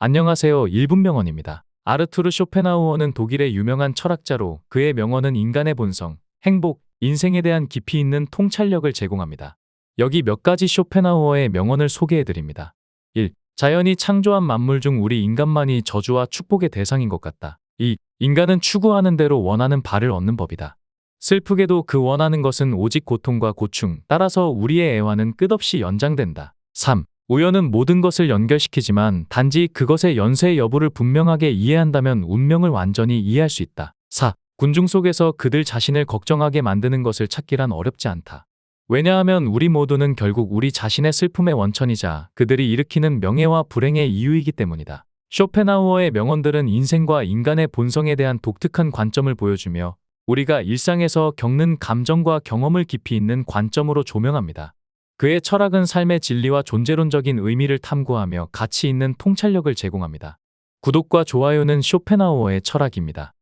안녕하세요. 1분 명언입니다. 아르투르 쇼펜하우어는 독일의 유명한 철학자로 그의 명언은 인간의 본성, 행복, 인생에 대한 깊이 있는 통찰력을 제공합니다. 여기 몇 가지 쇼펜하우어의 명언을 소개해 드립니다. 1. 자연이 창조한 만물 중 우리 인간만이 저주와 축복의 대상인 것 같다. 2. 인간은 추구하는 대로 원하는 바를 얻는 법이다. 슬프게도 그 원하는 것은 오직 고통과 고충, 따라서 우리의 애환은 끝없이 연장된다. 3. 우연은 모든 것을 연결시키지만 단지 그것의 연쇄 여부를 분명하게 이해한다면 운명을 완전히 이해할 수 있다. 4. 군중 속에서 그들 자신을 걱정하게 만드는 것을 찾기란 어렵지 않다. 왜냐하면 우리 모두는 결국 우리 자신의 슬픔의 원천이자 그들이 일으키는 명예와 불행의 이유이기 때문이다. 쇼펜하우어의 명언들은 인생과 인간의 본성에 대한 독특한 관점을 보여주며 우리가 일상에서 겪는 감정과 경험을 깊이 있는 관점으로 조명합니다. 그의 철학은 삶의 진리와 존재론적인 의미를 탐구하며 가치 있는 통찰력을 제공합니다. 구독과 좋아요는 쇼펜하우어의 철학입니다.